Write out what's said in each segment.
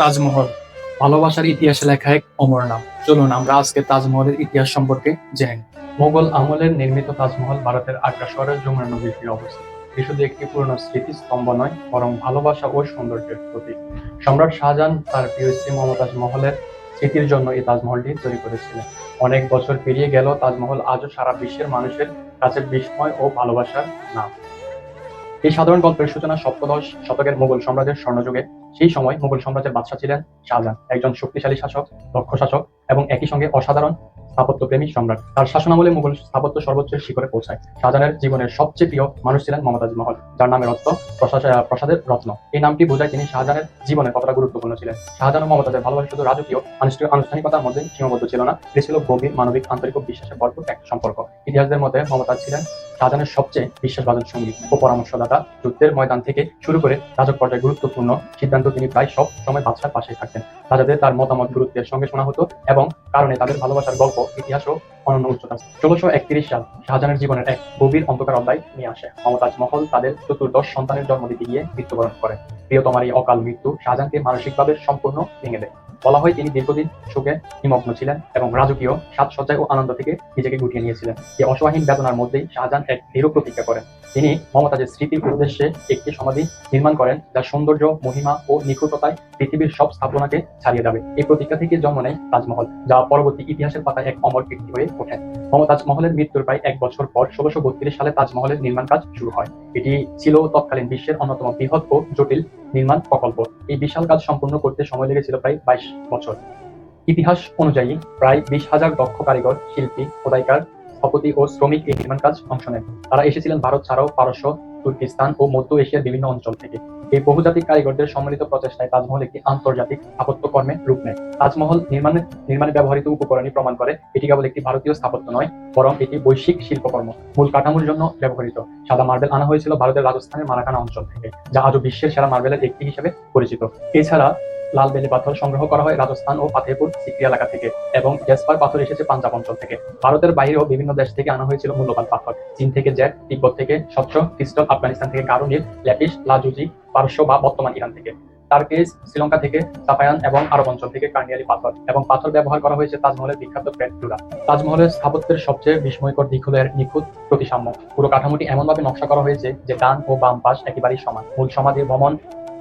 তাজমহল। ভালোবাসার ইতিহাসে লেখা এক অমর নাম। চলুন আমরা আজকে তাজমহলের ইতিহাস সম্পর্কে জেনে মোগল আমলের নির্মিত তাজমহল ভারতের আগ্রা শহরের যমুনা নদীর তীরে অবস্থিত। শুধু একটি পুরনো স্মৃতিস্তম্ভ নয়, বরং ভালোবাসা ও সৌন্দর্যের প্রতীক। সম্রাট শাহজাহান তার প্রিয় স্ত্রী মমতাজ মহলের স্মৃতির জন্য এই তাজমহলটি তৈরি করেছিলেন। অনেক বছর পেরিয়ে গেল, তাজমহল আজও সারা বিশ্বের মানুষের কাছে বিস্ময় ও ভালোবাসার নাম। এই সাধারণ গল্পের সূচনা সপ্তদশ শতকের মুঘল সাম্রাজ্যের স্বর্ণযুগে সেই সময় মুঘল সাম্রাজ্যের বাদশাহ ছিলেন শাহজাহান, একজন শক্তিশালী শাসক, দক্ষ শাসক এবং একই সঙ্গে অসাধারণ স্থাপত্যপ্রেমী সম্রাট। তার শাসনামলে মুঘল স্থাপত্য সর্বোচ্চ শিখরে পৌঁছায়। শাহজাহানের জীবনের সবচেয়ে প্রিয় মানুষ ছিলেন মমতাজ মহল, যার নামের অর্থ প্রসাদের রত্ন। এই নামটি বোঝায় তিনি শাহজাহানের জীবনে কতটা গুরুত্বপূর্ণ ছিলেন। শাহজাহান ও মমতাজের ভালোবাসা শুধু রাজকীয় আনুষ্ঠানিক আনুষ্ঠানিকতার মধ্যে সীমাবদ্ধ ছিল না। এটি ছিল গভীর মানবিক, আন্তরিক ও বিশ্বাসের ভরপুর এক সম্পর্ক। ইতিহাসদের মধ্যে মমতাজ ছিলেন শাহজাহানের সবচেয়ে বিশ্বাসভাজন সঙ্গী ও পরামর্শদাতা। যুদ্ধের ময়দান থেকে শুরু করে রাজক পর্যায়ে গুরুত্বপূর্ণ সিদ্ধান্ত তিনি প্রায় সব সময় বাদশার পাশে থাকতেন। রাজাদের তার মতামত, গুরুত্বের সঙ্গে শোনা হতো এবং কারণে তাদের ভালোবাসার গল্প ইতিহাস ও অনন্য উচ্চতা। ষোলোশো একত্রিশ সাল শাহজাহানের জীবনের এক গভীর অন্ধকার অধ্যায় নিয়ে আসে। মমতাজ মহল তাদের চতুর্দশ সন্তানের জন্ম দিতে গিয়ে মৃত্যুবরণ করে। প্রিয়তমার এই অকাল মৃত্যু শাহজাহানকে মানসিকভাবে সম্পূর্ণ ভেঙে দেয়। বলা হয় তিনি দীর্ঘদিন সুখে নিমগ্ন ছিলেন এবং রাজকীয় সাজসজ্জায় ও আনন্দ থেকে নিজেকে গুটিয়ে নিয়েছিলেন। এই অসহাহীন বেদনার মধ্যেই শাহজাহান এক দৃঢ় প্রতিজ্ঞা করেন। তিনি মমতাজের স্মৃতির উদ্দেশ্যে একটি সমাধি নির্মাণ করেন, যার সৌন্দর্য, মহিমা ও নিখুঁততায় পৃথিবীর সব স্থাপনাকে ছাড়িয়ে যাবে। এই প্রতিজ্ঞা থেকে জন্ম নেয় তাজমহল, যা পরবর্তী ইতিহাসের পাতায় এক অমর কীর্তি হয়ে ওঠে। মমতাজ মহলের মৃত্যুর প্রায় এক বছর পর ষোলোশো বত্রিশ সালে তাজমহলের নির্মাণ কাজ শুরু হয়। এটি ছিল তৎকালীন বিশ্বের অন্যতম বৃহৎ ও জটিল নির্মাণ প্রকল্প। এই বিশাল কাজ সম্পূর্ণ করতে সময় লেগেছিল প্রায় বাইশ বছর। ইতিহাস অনুযায়ী প্রায় বিশ হাজার দক্ষ কারিগর, শিল্পী, খোদাইকার স্থপতি ও শ্রমিক এই নির্মাণ কাজ অংশ নেন তারা এসেছিলেন ভারত ছাড়াও পারস্য, তুর্কিস্তান ও মধ্য এশিয়ার বিভিন্ন অঞ্চল থেকে। এই বহুজাতিক কারিগরদের সম্মিলিত প্রচেষ্টায় তাজমহল একটি আন্তর্জাতিক স্থাপত্যকর্মে রূপ নেয়। তাজমহল নির্মাণে নির্মাণে ব্যবহৃত উপকরণই প্রমাণ করে, এটি কেবল একটি ভারতীয় স্থাপত্য নয়, বরং এটি বৈশ্বিক শিল্পকর্ম। মূল কাঠামোর জন্য ব্যবহৃত সাদা মার্বেল আনা হয়েছিল ভারতের রাজস্থানের মারাকানা অঞ্চল থেকে, যা আজও বিশ্বের সেরা মার্বেলের একটি হিসেবে পরিচিত। এছাড়া লাল বেলে পাথর সংগ্রহ করা হয় রাজস্থান ও ফাতেহপুর সিক্রি এলাকা থেকে এবং জেসপার পাথর এসেছে পাঞ্জাব অঞ্চল থেকে। ভারতের বাইরেও বিভিন্ন দেশ থেকে আনা হয়েছিল মূল্যবান পাথর। চীন থেকে জ্যাট তিব্বত থেকে স্বচ্ছ ক্রিস্টাল আফগানিস্তান থেকে গারো ল্যাপিস লাজুজি, পারস্য বা বর্তমান ইরান থেকে। টার্কিস শ্রীলঙ্কা থেকে, সাফায়ান এবং আরব অঞ্চল থেকে কার্নিয়ালি পাথর এবং পাথর ব্যবহার করা হয়েছে তাজমহলের বিখ্যাত চূড়া। তাজমহলের স্থাপত্যের সবচেয়ে বিস্ময়কর দিক হলো এর নিখুঁত প্রতিসাম্য। পুরো কাঠামোটি এমনভাবে নকশা করা হয়েছে যে ডান ও বাম পাশ একেবারেই সমান। মূল সমাধির ভ্রমণ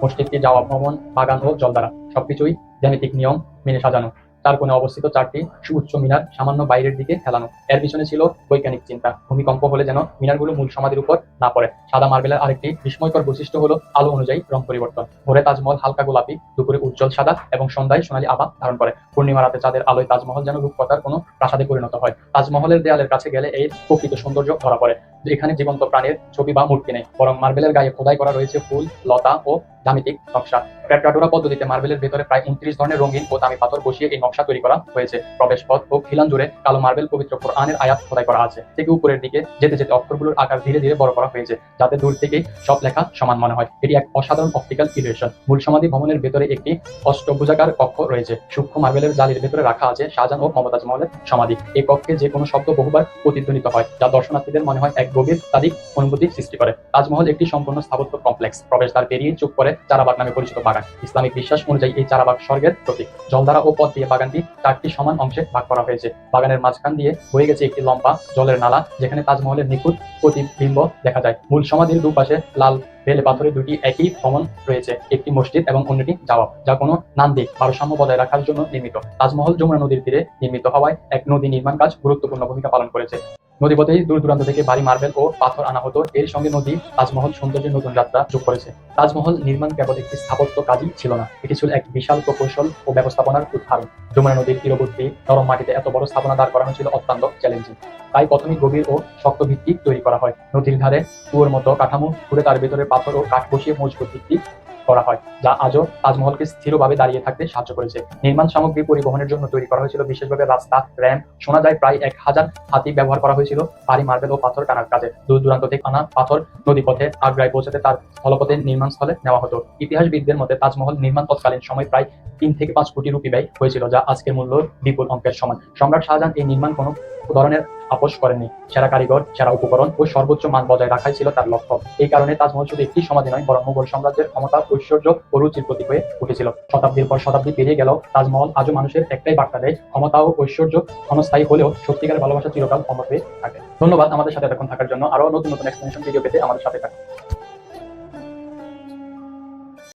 মসজিদটি যাওয়া ভ্রমণ বাগান ও জলধারা সবকিছুই জ্যামিতিক নিয়ম মেনে সাজানো। তার কোণে অবস্থিত চারটি সুউচ্চ মিনার সামান্য বাইরের দিকে হেলানো এর পিছনে ছিল বৈজ্ঞানিক চিন্তা। ভূমিকম্প হলে যেন মিনারগুলো মূল সমাধির উপর না পড়ে। সাদা মার্বেলের আরেকটি বিস্ময়কর বৈশিষ্ট্য হলো আলো অনুযায়ী রং পরিবর্তন। ভোরে তাজমহল হালকা গোলাপি, দুপুরে উজ্জ্বল সাদা এবং সন্ধ্যায় সোনালী আভা ধারণ করে। পূর্ণিমা রাতে চাঁদের আলোয় তাজমহল যেন রূপকথার কোনো প্রাসাদে পরিণত হয়। তাজমহলের দেয়ালের কাছে গেলে এই প্রকৃত সৌন্দর্য ধরা পড়ে। যে এখানে জীবন্ত প্রাণের ছবি বা মূর্তি নেই। বরং মার্বেলের গায়ে খোদাই করা রয়েছে ফুল, লতা ও জ্যামিতিক নকশা। প্যাট্রাটোরা পদ্ধতিতে মার্বেলের ভেতরে প্রায় উনত্রিশ ধরনের রঙিন ও দামি পাথর বসিয়ে এই নকশা তৈরি করা হয়েছে। প্রবেশ পথ ও খিলান জুড়ে কালো মার্বেল পবিত্র কোরআনের আয়াত খোদাই করা আছে। থেকে উপরের দিকে যেতে যেতে অক্ষরগুলোর আকার ধীরে ধীরে বড় করা হয়েছে, যাতে দূর থেকেই সব লেখা সমান মনে হয়। এটি এক অসাধারণ অপটিক্যাল ইলিউশন মূল সমাধি ভবনের ভেতরে একটি অষ্টভুজাকার কক্ষ রয়েছে। সূক্ষ্ম মার্বেলের জালির ভেতরে রাখা আছে শাহজাহান ও মমতাজ মহলের সমাধি। এই কক্ষে যে কোনো শব্দ বহুবার প্রতিধ্বনিত হয়, যা দর্শনার্থীদের মনে হয় এক গভীর তারিখ অনুভূতি সৃষ্টি করে। তাজমহল একটি সম্পূর্ণ স্থাপত্য কমপ্লেক্স। প্রবেশদ্বার পেরিয়ে চুপ করে চারাবাগ নামে পরিচিত বাগান। ইসলামিক বিশ্বাস অনুযায়ী এই চারাবাগ স্বর্গের প্রতীক। জলধারা ও পথ দিয়ে বাগানটি চারটি সমান অংশে ভাগ করা হয়েছে। বাগানের মাঝখান দিয়ে হয়ে গেছে একটি লম্বা জলের নালা, যেখানে তাজমহলের নিখুঁত প্রতিবিম্ব দেখা যায়। মূল সমাধির দুপাশে লাল বেলে পাথরের দুটি একই ভ্রমণ রয়েছে, একটি মসজিদ এবং অন্যটি জাওয়াব, যা কোনো নান্দিক ভারসাম্য বজায় রাখার জন্য নির্মিত। তাজমহল যমুনা নদীর তীরে নির্মিত হওয়ায় এক নদী নির্মাণ কাজ গুরুত্বপূর্ণ ভূমিকা পালন করেছে। নদীপথেই দূর দূরান্ত থেকে ভারী মার্বেল ও পাথর আনা হতো। এর সঙ্গে নদী, তাজমহল, সৌন্দর্যের নতুন যাত্রা যোগ করেছে। তাজমহল নির্মাণ কেবল একটি স্থাপত্য কাজই ছিল না, এটি ছিল এক বিশাল প্রকৌশল ও ব্যবস্থাপনার উদাহরণ। যমুনা নদীর তীরবর্তী নরম মাটিতে এত বড় স্থাপনা দাঁড় করানো ছিল অত্যন্ত চ্যালেঞ্জিং তাই প্রথমেই গভীর ও শক্ত ভিত্তি তৈরি করা হয়। নদীর ধারে কুয়োর মতো কাঠামো ঘুরে তার ভেতরে পাথর ও কাঠ বসিয়ে মজবুত ভিত্তি করা হয়, যা আজও তাজমহলকে স্থিরভাবে দাঁড়িয়ে থাকতে সাহায্য করেছে। নির্মাণ সামগ্রী পরিবহনের জন্য তৈরি করা হয়েছিল বিশেষভাবে রাস্তা র্যাম্প শোনা যায় প্রায় এক হাজার হাতি ব্যবহার করা হয়েছিল ভারী মার্বেল ও পাথর টানার কাজে। দূর দূরান্ত থেকে আনা পাথর নদীপথে আগ্রায় পৌঁছাতে তার স্থলপথে নির্মাণ স্থলে নেওয়া হতো। ইতিহাসবিদদের মতে তাজমহল নির্মাণ তৎকালীন সময় প্রায় তিন থেকে পাঁচ কোটি রুপি ব্যয় হয়েছিল, যা আজকের মূল্য বিপুল অঙ্কের সমান। সম্রাট শাহজাহান এই নির্মাণ কোনো ধরনের আপোষ করেননি সেরা কারিগর, সেরা উপকরণ ও সর্বোচ্চ মান বজায় রাখাই ছিল তার লক্ষ্য। এই কারণে তাজমহল শুধু একটি সমাধি নয়, বরং মুঘল সাম্রাজ্যের ক্ষমতা, ঐশ্বর্য ও রুচির প্রতীক হয়ে উঠেছিল। শতাব্দীর পর শতাব্দী পেরিয়ে গেল তাজমহল আজও মানুষের একটাই বার্তা দেয়, ক্ষমতা ও ঐশ্বর্য ক্ষণস্থায়ী হলেও সত্যিকারের ভালোবাসা চিরকাল অমর হয়ে থাকে। ধন্যবাদ আমাদের সাথে এখন থাকার জন্য। আরও নতুন নতুন এক্সপ্লেনেশন ভিডিও পেতে আমাদের সাথে থাকুন।